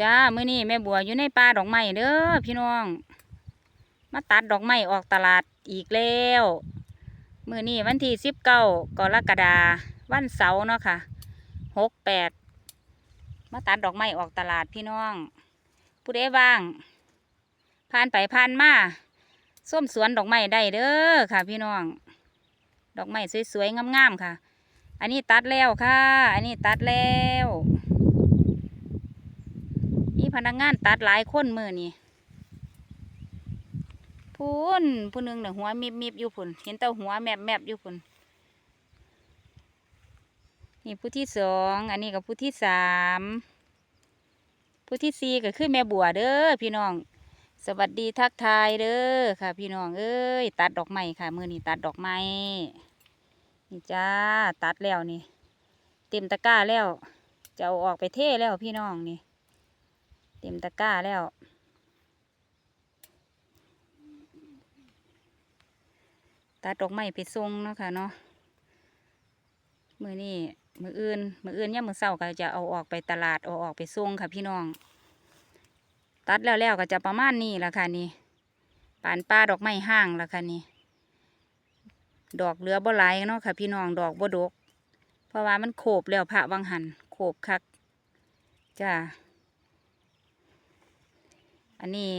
จ้ามื้อนี้แม่บัวอยู่ในป่าดอกไม้เด้อพี่น้อง มาตัดดอกไม้ออกตลาดอีกแล้วมื้อนี้วันที่สิบเก้ากรกฎาวันเสาร์เนาะค่ะหกแปดมาตัดดอกไม้ออกตลาดพี่น้อง ผู้ใดว่างผ่านไปผ่านมาส้มสวนดอกไม้ได้เด้อค่ะ พี่น้อง ดอกไม้สวยๆงามๆค่ะ อันนี้ตัดแล้วค่ะ อันนี้ตัดแล้ว พนักงานตัดหลายคนมือนี่พูนผู้หนึงเนี่ยหัวมิบมิบอยู่พุ่นเห็นแต่หัวแมบแมบอยู่พุ่นนี่ผู้ที่สองอันนี้กับผู้ที่สามผู้ที่สี่ก็คือแม่บัวเด้อพี่น้อง สวัสดีทักทายเด้อค่ะ พี่น้องเอ้ยตัดดอกไม้ค่ะ มือนี่ตัดดอกไม้นี่จ้าตัดแล้วนี่ เต็มตะกร้าแล้วจะเอาออกไปเท่แล้วพี่น้องนี่ ต็มตะกร้าแล้ว ตัดดอกไม้ไปส่งเนาะค่ะเนาะมือนี่มืออื่น มืออื่นเนี่ยมมือเศร้าก็จะเอาออกไปตลาดเอาออกไปส่งค่ะพี่น้อง ตัดแล้วแล้วก็จะประมาณนี้ละค่ะนี่ปานป้าดอกไม้ห้างละค่ะนี่ดอกเหลือบ่หลายเนาะค่ะ พี่น้องดอกบ่ดก เพราะว่ามันโขบแล้วพระวังหันโขบคักจ้า อันนี้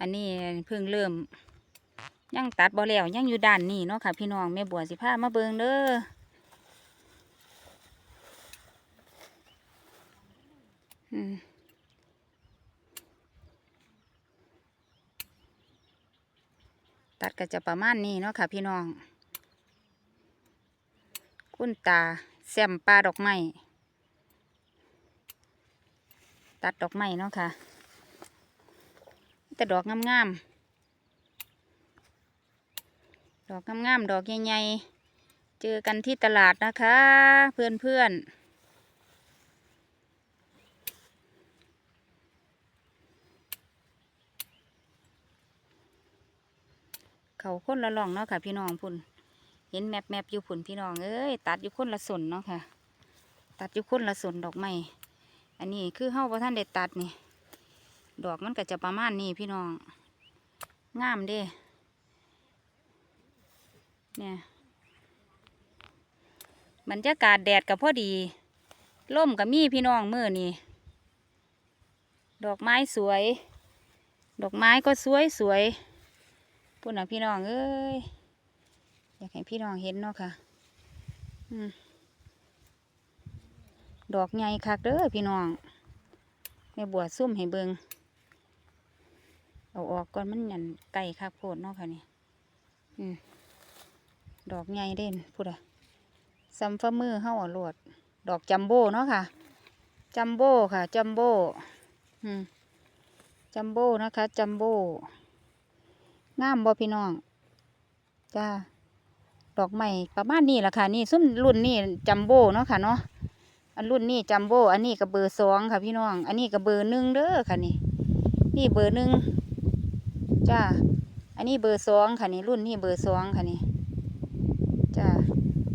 อันนี้เพิ่งเริ่ม ยังตัดบ่แล้วยังอยู่ด้านนี้เนาะค่ะพี่น้องแม่บัวสิพามาเบิงเด้อตัดก็จะประมาณนี้เนาะค่ะพี่น้อง คุณตาแซมปลาดอกไม้ ตัดดอกไม้เนาะค่ะแต่ดอกงามๆ ดอกงามๆ ดอกใหญ่ๆ เจอกันที่ตลาดนะคะ เพื่อนๆเขาคนละล่องเนาะค่ะ พี่น้องพุ่น เห็นแมบแมบๆอยู่พุ่นพี่น้องเอ้ยตัดอยู่คนละสนเนาะค่ะ ตัดอยู่คนละสนดอกไม้ อันนี้คือเฮาพระท่านได้ตัดนี่ ดอกมันก็จะประมาณนี้พี่น้อง งามเด้ เนี่ยบรรยากาศแดดกับพอดีล่มกับมีพี่น้องมือนี่ดอกไม้สวย ดอกไม้ก็สวยสวยพุ่นน่ะพี่น้องเอ้ยอยากให้พี่น้องเห็นเนาะค่ะ อืม ดอกใหญ่คักเด้อพี่น้องแม่บัวซุ่มให้เบิงเอาออกก่อนมันหยันไก่คักโพดเนาะค่ะนี่อืมดอกใหญ่เด่นพูดอะซัมฟ้ามือเฮาอะโลดดอกจัมโบ้เนาะค่ะจัมโบ้ค่ะจัมโบ้อืมจัมโบ้นะคะจัมโบ้งามบ่พี่น้องจ้าดอกใหม่ประมาณนี้แหละค่ะ นี่ซุ้มรุ่นนี่จัมโบ้เนาะค่ะเนาะ อันรุ่นนี่จัมโบ้อันนี้ก็เบอร์สองค่ะพี่น้อง อันนี้ก็เบอร์หนึ่งเด้อค่ะนี่ นี่เบอร์หนึ่งจ้า อันนี้เบอร์สองค่ะนี่รุ่นนี่เบอร์สองค่ะนี่จ้า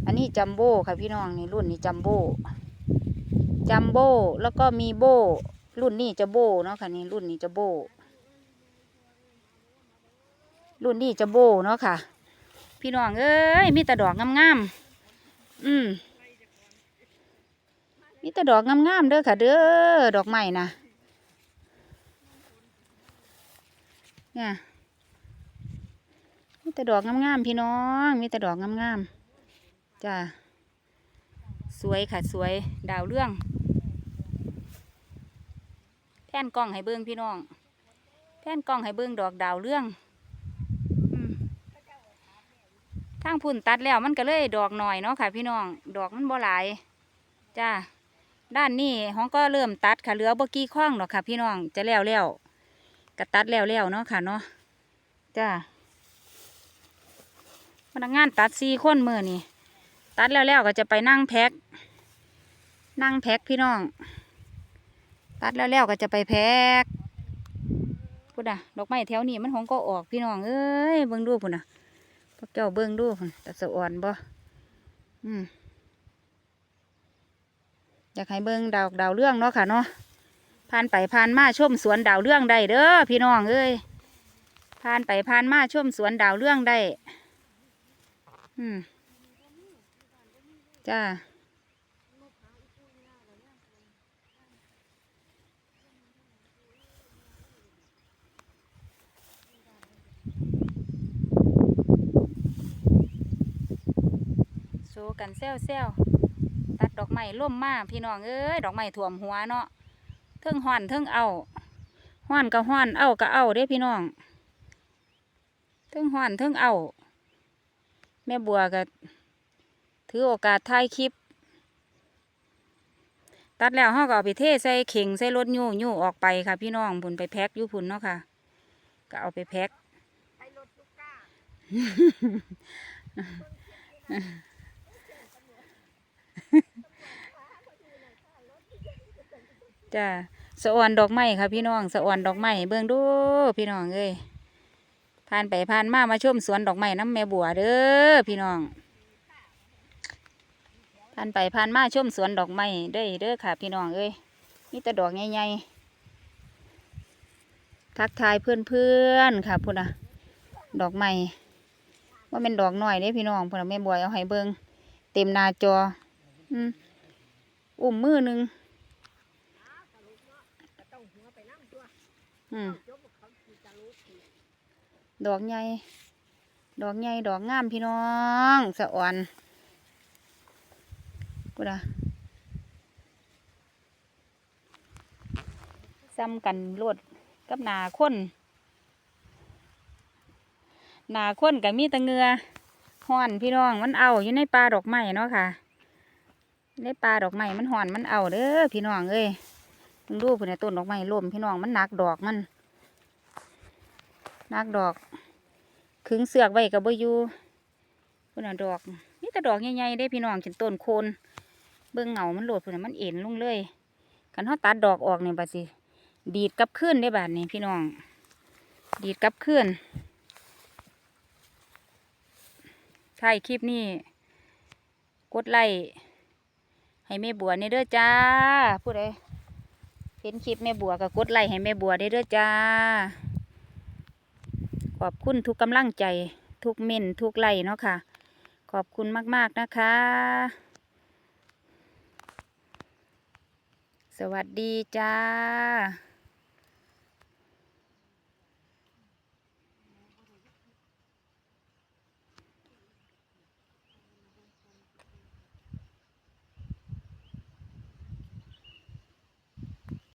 อันนี้จัมโบ้ค่ะพี่น้องนี่รุ่นนี้จัมโบ้จัมโบ้แล้วก็มีโบ้รุ่นนี้จะโบ้เนาะค่ะนี่รุ่นนี้จะโบ้รุ่นนี้จะโบ้เนาะค่ะ พี่น้องเอ้ยมีแต่ดอกงามๆอืม มีแต่ดอกงามๆเด้อค่ะ เด้อดอกไม้นะเนี่ยมีแต่ดอกงามๆพี่น้อง มีแต่ดอกงามๆจ้าสวยค่ะสวยดาวเรื่องแผ่นกล้องให้เบิ้งพี่น้องแผ่นกล้องให้เบิ้งดอกดาวเรื่องอืมทางพุ่นตัดแล้วมันก็เลยดอกหน่อยเนาะค่ะ พี่น้อง ดอกมันบ่หลาย จ้า ด้านนี้ห้องก็เริ่มตัดค่ะเหลือบ่กี่ข้องหรอกค่ะ พี่น้องจะแล้วแล้วก็ตัดแล้วแล้วเนาะค่ะเนาะจ้าพนักงานตัดสี่คนมือนี่ตัดแล้วแล้วก็จะไปนั่งแพ็คนั่งแพ็คพี่น้อง ตัดแล้วแล้วก็จะไปแพ็คพุ่นอะดอกไม้แถวนี้มันหงก็ออกพี่น้องเอ้ยเบิ่งดูพุ่นอะพวกเจ้าเบิ่งดูพุ่นแต่สะอ่อนบ่อืม อยากให้เบิ่งดาวดาวเรื่องเนาะค่ะเนาะผ่านไปผ่านมาชมสวนดาวเรื่องได้เด้อพี่น้องเอ้ยผ่านไปผ่านมาชมสวนดาวเรื่องได้ อืมจ้าโซกันแซวแซว ตัดดอกไม้ล่มมาพี่น้องเอ้ยดอกไม้ท่วมหัวเนาะเทิงห่อนเทิงเอาห่อนก็ห่อนเอาก็เอาเด้พี่น้องเทิงห่อนเทิงเอา แม่บัวก็ถือโอกาสถ่ายคลิป ตัดแล้วเฮาก็เอาไปเทใส่เข่งใส่รถยูยูออกไปค่ะ พี่น้องพุ่นไปแพ็คอยู่พุ่นเนาะค่ะ ก็เอาไปแพ็คไปรถลูกก้า จ้าสะออนดอกไม้ค่ะพี่น้องสะออนดอกไม้เบิ่งดูพี่น้องเอ้ยผ่านไปผ่านมามาชมสวนดอกไม้น้ำแม่บัวเด้อพี่น้องผ่านไปผ่านมาชมสวนดอกไม้เด้อเด้อค่ะ พี่น้องเอ้ยนี่แต่ดอกใหญ่ๆทักทายเพื่อนๆค่ะพุ่นน่ะดอกไม้ว่าเป็นดอกหน้อยเด้พี่น้องพุ่นน่ะแม่บัวเอาให้เบิ่งเต็มหน้าจอ อืมอุ้มมือหนึงก็ต้อง หัวไปน้ำตัวอืมยกเขาขี่จะรู้ขี่ดอกใหญ่ ดอกใหญ่ ดอกงามพี่น้องสะอ่อนกูดะซ้ำกันรวดกับหนาคนหนาคนกับมีแตะเงือห่อนพี่น้องมันเอาอยู่ในป่าดอกไม้เนาะค่ะ ในป่าดอกไม้มันห่อนมันเอาเด้อพี่น้องเอ้ยมึง ดูพุ่นต้นดอกไม้ล่มพี่น้องมันหนักดอกมันหนักดอกขึงเสือกไว้กับใบยูพุ่นน่ะดอกนี่แต่ดอกใหญ่ๆได้พี่น้องเห็นต้นโคนเบิ่งเหงามันโหลดพุ่นน่ะมันเอ็นลงเลยคันเฮาตัดดอกออกเนี่ยบาดสิดีดกับคืนได้บาดนี้พี่น้อง ดีดกับคืนใช่คลิปนี้กดไลค์ให้แม่บัวในเด้อจ้าผู้ใดเเห็นคลิปแม่บัวก็กดไลค์ให้แม่บัวได้ด้วยจ้า ขอบคุณทุกกำลังใจ ทุกเม่นทุกไลค์เนาะค่ะ ขอบคุณมากๆนะคะ สวัสดีจ้า